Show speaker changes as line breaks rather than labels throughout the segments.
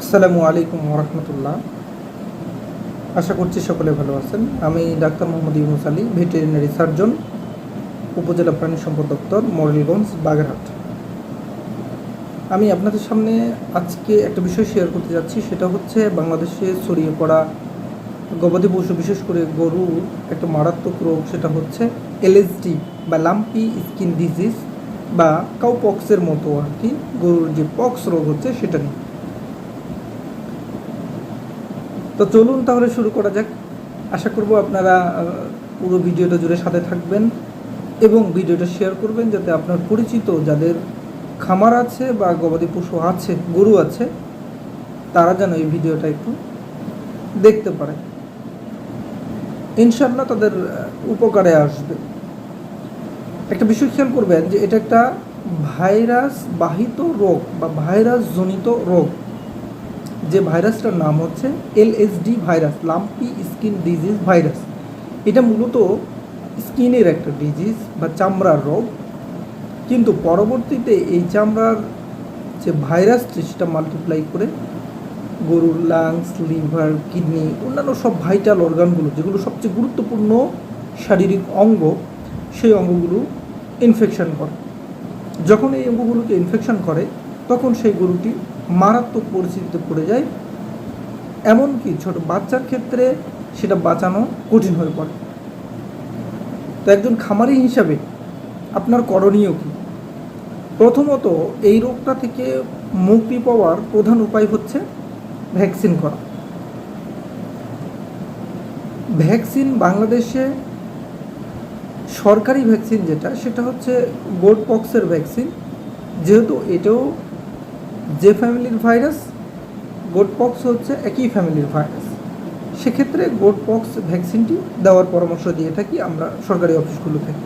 আসসালামু আলাইকুম রহমতুল্লাহ আশা করছি সকলে ভালো আছেন। আমি doctor Mohammad Yunus Ali, veterinary surgeon, upazila প্রাণী সম্পদ দপ্তর মোরেলগঞ্জ বাগেরহাট। আমি আপনাদের সামনে আজকে একটা বিষয় শেয়ার করতে যাচ্ছি, সেটা হচ্ছে বাংলাদেশে ছড়িয়ে পড়া গবাদি পশু, বিশেষ করে গরু, একটা মারাত্মক রোগ, সেটা হচ্ছে এলএসডি বা লাম্পি স্কিন ডিজিজ বা কাউপক্সের মতো আর কি। গরুর যে পক্স রোগ হচ্ছে, সেটা নিয়ে। তো চলুন তাহলে শুরু করা যাক। আশা করব আপনারা পুরো ভিডিওটা জুড়ে সাথে থাকবেন এবং ভিডিওটা শেয়ার করবেন যাতে আপনার পরিচিত যাদের খামার আছে বা গবাদি পশু আছে, গরু আছে, তারা যেন এই ভিডিওটা একটু দেখতে পারে। ইনশাল্লাহ তাদের উপকারে আসবে। একটা বিষয় খেয়াল করবেন যে এটা একটা ভাইরাস বাহিত রোগ বা ভাইরাস জনিত রোগ। যে ভাইরাসটার নাম হচ্ছে LSD virus, lumpy skin disease virus. এটা মূলত স্কিনের একটা ডিজিজ বা চামড়ার রোগ। কিন্তু পরবর্তীতে এই চামড়ার যে ভাইরাসটি সেটা মাল্টিপ্লাই করে গরুর লাংস লিভার কিডনি অন্যান্য সব ভাইটাল অর্গানগুলো যেগুলো সবচেয়ে গুরুত্বপূর্ণ শারীরিক অঙ্গ, সেই অঙ্গগুলো ইনফেকশন করে। যখন এই অঙ্গগুলোকে ইনফেকশন করে, তখন সেই গরুটি মারাত্মক পরিস্থিতিতে পড়ে যায়। এমনকি ছোট বাচ্চার ক্ষেত্রে সেটা বাঁচানো কঠিন হয়ে পড়ে। তো একজন খামারি হিসাবে আপনার করণীয় কী? প্রথমত এই রোগটা থেকে মুক্তি পাওয়ার প্রধান উপায় হচ্ছে ভ্যাকসিন করা। ভ্যাকসিন বাংলাদেশে সরকারি ভ্যাকসিন যেটা, সেটা হচ্ছে গোড পক্সের ভ্যাকসিন। যেহেতু এটাও যে ফ্যামিলির ভাইরাস গোড পক্স হচ্ছে একই ফ্যামিলির ভাইরাস। সেক্ষেত্রে গোড পক্স ভ্যাকসিনটি দেওয়ার পরামর্শ দিয়ে থাকি আমরা সরকারি অফিসগুলো থেকে।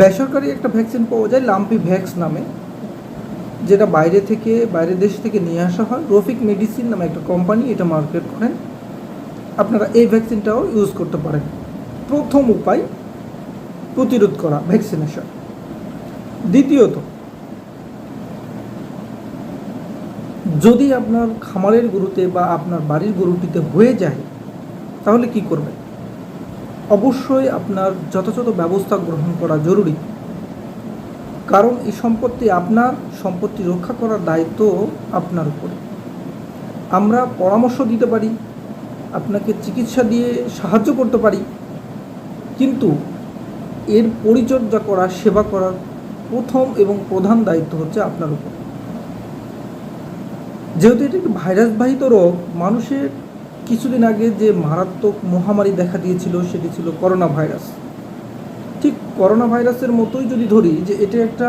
বেসরকারি একটা ভ্যাকসিন পাওয়া যায় লাম্পি ভ্যাক্স নামে, যেটা বাইরে থেকে বাইরের দেশ থেকে নিয়ে আসা হয়। রফিক মেডিসিন নামে একটা কোম্পানি এটা মার্কেট করেন। আপনারা এই ভ্যাকসিনটাও ইউজ করতে পারেন। প্রথম উপায়, প্রতিরোধ করা ভ্যাকসিনেশন। দ্বিতীয়ত যদি আপনার খামারের গরুতে বা আপনার বাড়ির গরুটিতে হয়ে যায়, তাহলে কি করবেন? অবশ্যই আপনার যথাযথ ব্যবস্থা গ্রহণ করা জরুরি। কারণ এই সম্পত্তি আপনার সম্পত্তি রক্ষা করার দায়িত্ব আপনার উপরে। আমরা পরামর্শ দিতে পারি, আপনাকে চিকিৎসা দিয়ে সাহায্য করতে পারি, কিন্তু এর পরিচর্যা করা, সেবা করার প্রথম এবং প্রধান দায়িত্ব হচ্ছে আপনার উপর। যেহেতু এটা একটি ভাইরাসবাহিত রোগ, মানুষের কিছুদিন আগে যে মারাত্মক মহামারী দেখা দিয়েছিল সেটি ছিল করোনা ভাইরাস ঠিক করোনা ভাইরাসের মতোই যদি ধরি যে এটা একটা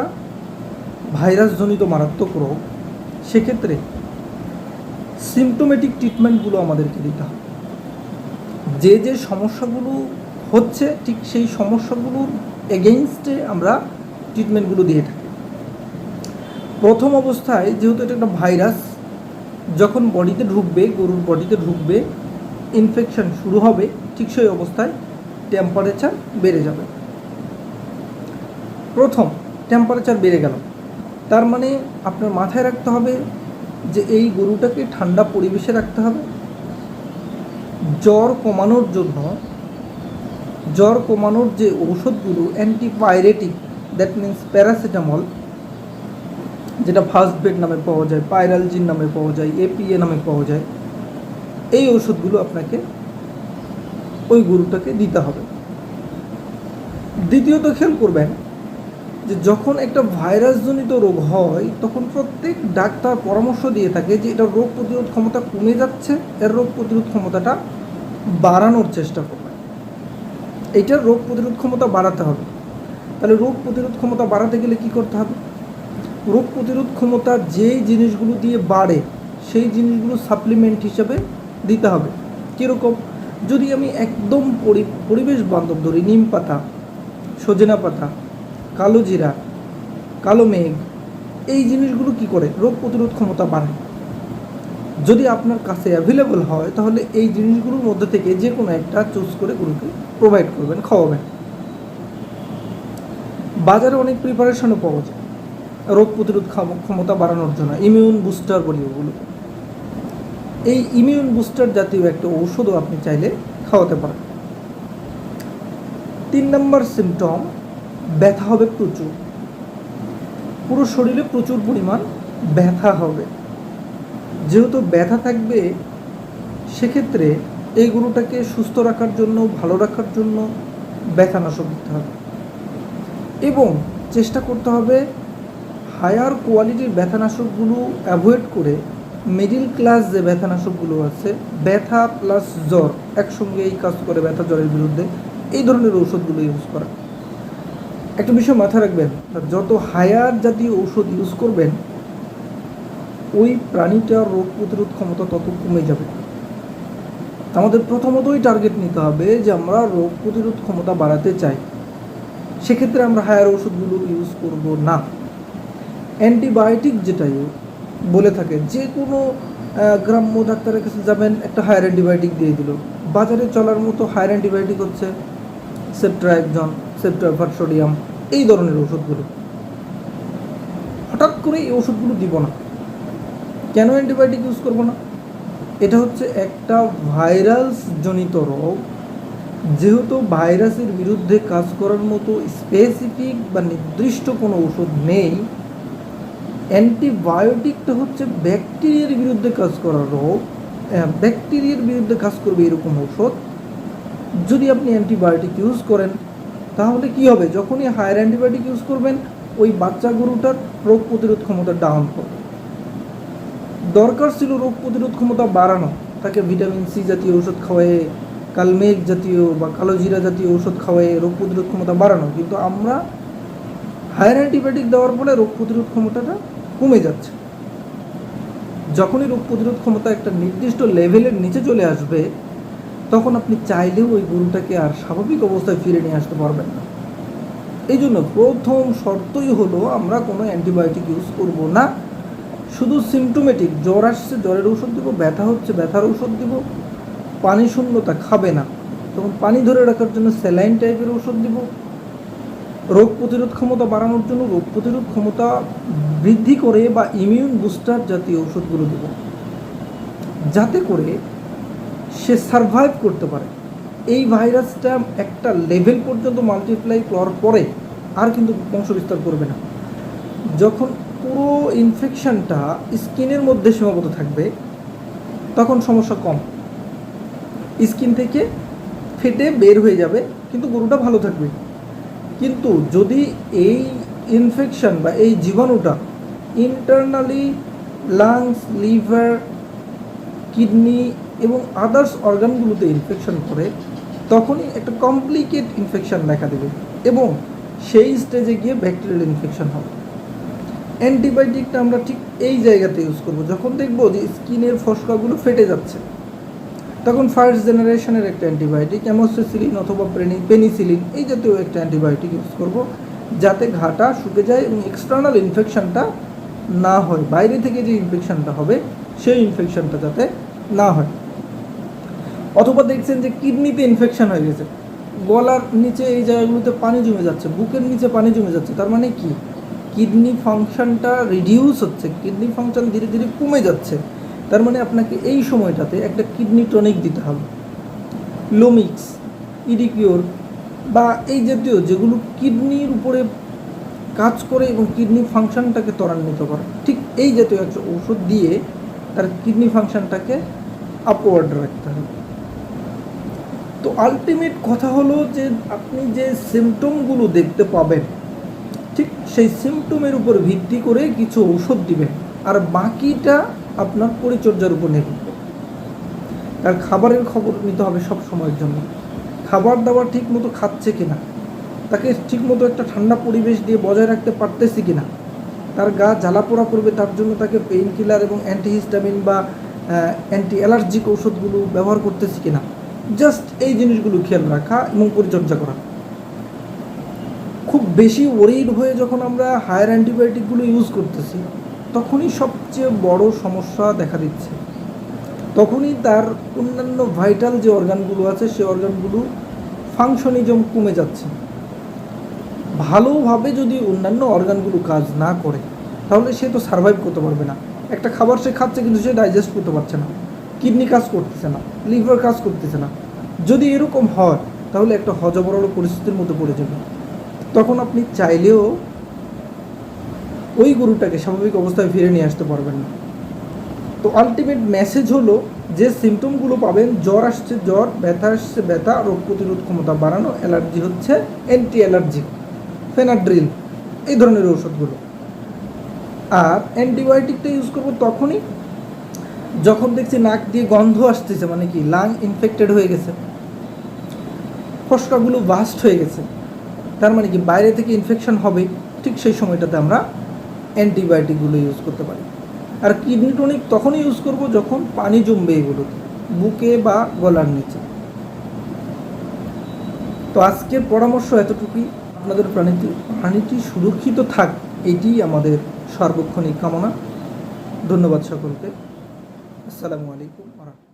ভাইরাসজনিত মারাত্মক রোগ, সেক্ষেত্রে সিমটোমেটিক ট্রিটমেন্টগুলো আমাদেরকে দিতে হবে। যে যে সমস্যাগুলো হচ্ছে, ঠিক সেই সমস্যাগুলোর এগেইনস্টে আমরা ট্রিটমেন্টগুলো দিয়ে থাকি। প্রথম অবস্থায় যেহেতু এটা একটা ভাইরাস যখন বডিতে ঢুকবে, গরুর বডিতে ঢুকবে ইনফেকশন শুরু হবে, ঠিক সেই অবস্থায় টেম্পারেচার বেড়ে যাবে। প্রথম টেম্পারেচার বেড়ে গেল। তার মানে আপনার মাথায় রাখতে হবে যে এই গরুটাকে ঠান্ডা পরিবেশে রাখতে হবে। জ্বর কমানোর জন্য, জ্বর কমানোর যে ঔষধগুলো অ্যান্টিপাইরেটিক দ্যাট মিন্স প্যারাসিটামল যেটা ফার্স্ট বেড নামে পাওয়া যায় পাইরালজিন নামে পাওয়া যায় এপিএ নামে পাওয়া যায়, এই ওষুধগুলো আপনাকে ওই গরুটাকে দিতে হবে। দ্বিতীয়ত খেয়াল করবেন যে যখন একটা ভাইরাসজনিত রোগ হয়, তখন প্রত্যেক ডাক্তার পরামর্শ দিয়ে থাকে যে এটা রোগ প্রতিরোধ ক্ষমতা কমে যাচ্ছে, এর রোগ প্রতিরোধ ক্ষমতাটা বাড়ানোর চেষ্টা করবে এইটার রোগ প্রতিরোধ ক্ষমতা বাড়াতে হবে। তাহলে রোগ প্রতিরোধ ক্ষমতা বাড়াতে গেলে কি করতে হবে? রোগ প্রতিরোধ ক্ষমতা যেই জিনিসগুলো দিয়ে বাড়ে, সেই জিনিসগুলো সাপ্লিমেন্ট হিসাবে দিতে হবে। কীরকম? যদি আমি একদম পরি, পরিবেশ বান্ধব ধরি, নিম পাতা, সজনা পাতা, কালো জিরা, কালো মেঘ, এই জিনিসগুলো কি করে? রোগ প্রতিরোধ ক্ষমতা বাড়ায়। যদি আপনার কাছে অ্যাভেলেবল হয়, তাহলে এই জিনিসগুলোর মধ্যে থেকে যে কোনো একটা চুজ করে গরুকে প্রোভাইড করবেন, খাওয়াবেন। বাজারে অনেক প্রিপারেশনও পাওয়া যায়। রোগ প্রতিরোধ ক্ষমতা বাড়ানোর জন্য ইমিউন বুস্টার বলি ওগুলো এই ইমিউন বুস্টার জাতীয় একটা ঔষধও আপনি চাইলে খাওয়াতে পারেন। তিন নম্বর সিমটম ব্যথা হবে প্রচুর। পুরো শরীরে প্রচুর পরিমাণ ব্যথা হবে। যেহেতু ব্যথা থাকবে, সেক্ষেত্রে এই গরুটাকে সুস্থ রাখার জন্য, ভালো রাখার জন্য ব্যথানাশক দিতে হবে। এবং চেষ্টা করতে হবে হায়ার কোয়ালিটির ব্যথানাশকগুলো অ্যাভয়েড করে মিডিল ক্লাস যে ব্যথানাশকগুলো আছে, ব্যথা প্লাস জ্বর একসঙ্গে এই কাজ করে ব্যথা জ্বরের বিরুদ্ধে, এই ধরনের ঔষধগুলো ইউজ করা। একটা বিষয় মাথায় রাখবেন যত হায়ার জাতীয় ঔষধ ইউজ করবেন, ওই প্রাণীটার রোগ প্রতিরোধ ক্ষমতা তত কমে যাবে। আমাদের প্রথমতই টার্গেট নিতে হবে যে আমরা রোগ প্রতিরোধ ক্ষমতা বাড়াতে চাই। সেক্ষেত্রে আমরা হায়ার ওষুধগুলো ইউজ করব না। অ্যান্টিবায়োটিক যেটাই বলে থাকে, যে কোনো গ্রাম্য ডাক্তারের কাছে যাবেন, একটা হায়ার অ্যান্টিবায়োটিক দিয়ে দিল। বাজারে চলার মতো হায়ার অ্যান্টিবায়োটিক হচ্ছে সেপ্ট্রাইকজন সেপ্ট্রাইফার সোডিয়াম, এই ধরনের ওষুধগুলো। হঠাৎ করে এই ওষুধগুলো দিব না। কেন অ্যান্টিবায়োটিক ইউজ করব না? এটা হচ্ছে একটা ভাইরাস জনিত রোগ, যেহেতু ভাইরাসের বিরুদ্ধে কাজ করার মতো স্পেসিফিক বা নির্দিষ্ট কোনো ওষুধ নেই। অ্যান্টিবায়োটিকটা হচ্ছে ব্যাকটেরিয়ার বিরুদ্ধে কাজ করার রোগ। ব্যাকটেরিয়ার বিরুদ্ধে কাজ করবে এরকম ওষুধ যদি আপনি অ্যান্টিবায়োটিক ইউজ করেন, তাহলে কি হবে? যখনই হায়ার অ্যান্টিবায়োটিক ইউজ করবেন, ওই বাচ্চা গরুটার রোগ প্রতিরোধ ক্ষমতা ডাউন করবে দরকার ছিল রোগ প্রতিরোধ ক্ষমতা বাড়ানো। তাকে ভিটামিন সি জাতীয় ওষুধ খাওয়ায়ে কালমেঘ জাতীয় বা কালোজিরা জাতীয় ওষুধ খাওয়ায়ে রোগ প্রতিরোধ ক্ষমতা বাড়ানো। কিন্তু আমরা হায়ার অ্যান্টিবায়োটিক দেওয়ার ফলে রোগ প্রতিরোধ ক্ষমতাটা কমে যাচ্ছে। যখনই রোগ প্রতিরোধ ক্ষমতা একটা নির্দিষ্ট লেভেলের নিচে চলে আসবে, তখন আপনি চাইলেও ওই গরুটাকে আর স্বাভাবিক অবস্থায় ফিরে নিয়ে আসতে পারবেন না। এই জন্য প্রথম শর্তই হলো, আমরা কোনো অ্যান্টিবায়োটিক ইউজ করব না। শুধু সিমটোমেটিক জ্বর আসছে, জ্বরের ঔষধ দিব, ব্যথা হচ্ছে, ব্যথার ঔষধ দিব, পানি শূন্যতা খাবে না। তখন পানি ধরে রাখার জন্য স্যালাইন টাইপের ঔষধ দিব। রোগ প্রতিরোধ ক্ষমতা বাড়ানোর জন্য রোগ প্রতিরোধ ক্ষমতা বৃদ্ধি করে বা ইমিউন বুস্টার জাতীয় ওষুধগুলো দেব। যাতে করে সে সারভাইভ করতে পারে। এই ভাইরাসটা একটা লেভেল পর্যন্ত মাল্টিপ্লাই করার পরে আর কিন্তু বংশ বিস্তার করবে না। যখন পুরো ইনফেকশনটা স্কিনের মধ্যে সীমাবদ্ধ থাকবে, তখন সমস্যা কম। স্কিন থেকে ফেটে বের হয়ে যাবে, কিন্তু গরুটা ভালো থাকবে। কিন্তু যদি এই ইনফেকশন বা এই জীবাণুটা ইন্টারনালি লাংস লিভার কিডনি এবং আদার্স অর্গানগুলোতে ইনফেকশন করে, তখনই একটা কমপ্লিকেট ইনফেকশন দেখা দেবে এবং সেই স্টেজে গিয়ে ব্যাকটেরিয়াল ইনফেকশন হবে। অ্যান্টিবায়োটিকটা আমরা ঠিক এই জায়গাতে ইউজ করব, যখন দেখব যে স্কিনের ফসকাগুলো ফেটে যাচ্ছে, তখন ফার্স্ট জেনারেশনের একটা অ্যান্টিবায়োটিক অ্যামোসিসিলিন অথবা পেনিসিলিন এই জাতীয় একটা অ্যান্টিবায়োটিক ইউজ করব। যাতে ঘাটা শুকে যায় এবং এক্সটার্নাল ইনফেকশনটা না হয়, বাইরে থেকে যে ইনফেকশনটা হবে, সেই ইনফেকশনটা যাতে না হয়। অথবা দেখছেন যে কিডনিতে ইনফেকশন হয়ে গেছে, গলার নিচে এই জায়গাগুলোতে পানি জমে যাচ্ছে, বুকের নিচে পানি জমে যাচ্ছে, তার মানে কি? কিডনি ফাংশনটা রিডিউস হচ্ছে, কিডনি ফাংশন ধীরে ধীরে কমে যাচ্ছে, তার মানে আপনাকে এই সময়টাতে একটা কিডনি টনিক দিতে হবে। লোমিক্স ইডিকিওর বা এই জাতীয় যেগুলো কিডনির উপরে কাজ করে এবং কিডনি ফাংশনটাকে ত্বরান্বিত করে, ঠিক এই জাতীয় একটা ওষুধ দিয়ে তার কিডনি ফাংশনটাকে আপওয়ার্ড রাখতে হবে। তো আলটিমেট কথা হলো যে আপনি যে সিমটমগুলো দেখতে পাবেন, ঠিক সেই সিমটমের উপর ভিত্তি করে কিছু ঔষধ দিবেন, আর বাকিটা আপনার পরিচর্যার উপর নির্ভর তার খাবারের খবর নিতে হবে সব সময়ের জন্য। খাবার দাবার ঠিক মতো খাচ্ছে কিনা? তাকে ঠিক মতো একটা ঠান্ডা পরিবেশ দিয়ে বজায় রাখতে পারতেছি কিনা? তার গা জ্বালা পোড়া করবে তার জন্য তাকে পেইন কিলার এবং অ্যান্টিহিস্টামিন বা অ্যান্টি অ্যালার্জিক ঔষধগুলো ব্যবহার করতেছি কিনা? জাস্ট এই জিনিসগুলো খেয়াল রাখা এবং পরিচর্যা করা। খুব বেশি ওরিড হয়ে যখন আমরা হায়ার অ্যান্টিবায়োটিকগুলো ইউজ করতেছি, তখনই সবচেয়ে বড় সমস্যা দেখা দিচ্ছে। তখনই তার অন্যান্য ভাইটাল যে অর্গানগুলো আছে, সে অর্গানগুলো ফাংশনিজম কমে যাচ্ছে। ভালোভাবে যদি অন্যান্য অর্গানগুলো কাজ না করে, তাহলে সে তো সার্ভাইভ করতে পারবে না। একটা খাবার সে খাচ্ছে কিন্তু সে ডাইজেস্ট করতে পারছে না। কিডনি কাজ করতেছে না লিভার কাজ করতেছে না। যদি এরকম হয়, তাহলে একটা হজবরল পরিস্থিতির মধ্যে পড়ে যাবে। তখন আপনি চাইলেও ওই গরুটাকে স্বাভাবিক অবস্থায় ফিরে নিয়ে আসতে পারবেন না। তো আলটিমেট মেসেজ হলো যে সিমটমগুলো পাবেন, জ্বর আসছে, জ্বর, ব্যথা আসছে, ব্যথা, রোগ প্রতিরোধ ক্ষমতা বাড়ানো অ্যালার্জি হচ্ছে অ্যান্টি অ্যালার্জিক ফেনাড্রিল, এই ধরনের ঔষধগুলো। আর অ্যান্টিবায়োটিকটা ইউজ করব তখনই যখন দেখছি নাক দিয়ে গন্ধ আসতেছে মানে কি লাং ইনফেক্টেড হয়ে গেছে। ফসকাগুলো ভাস্ট হয়ে গেছে। তার মানে কি, বাইরে থেকে ইনফেকশন হবে, ঠিক সেই সময়টাতে আমরা অ্যান্টিবায়োটিকগুলো ইউজ করতে পারি। আর কিডনি টনিক তখনই ইউজ করব যখন পানি জমবে এগুলো। বুকে বা গলার নিচে। তো আজকের পরামর্শ এতটুকুই। আপনাদের প্রাণীটি প্রাণীটি সুরক্ষিত থাক, এটি আমাদের সর্বক্ষণিক কামনা। ধন্যবাদ সকলকে। আসসালামু আলাইকুম রহমতুল্লাহ।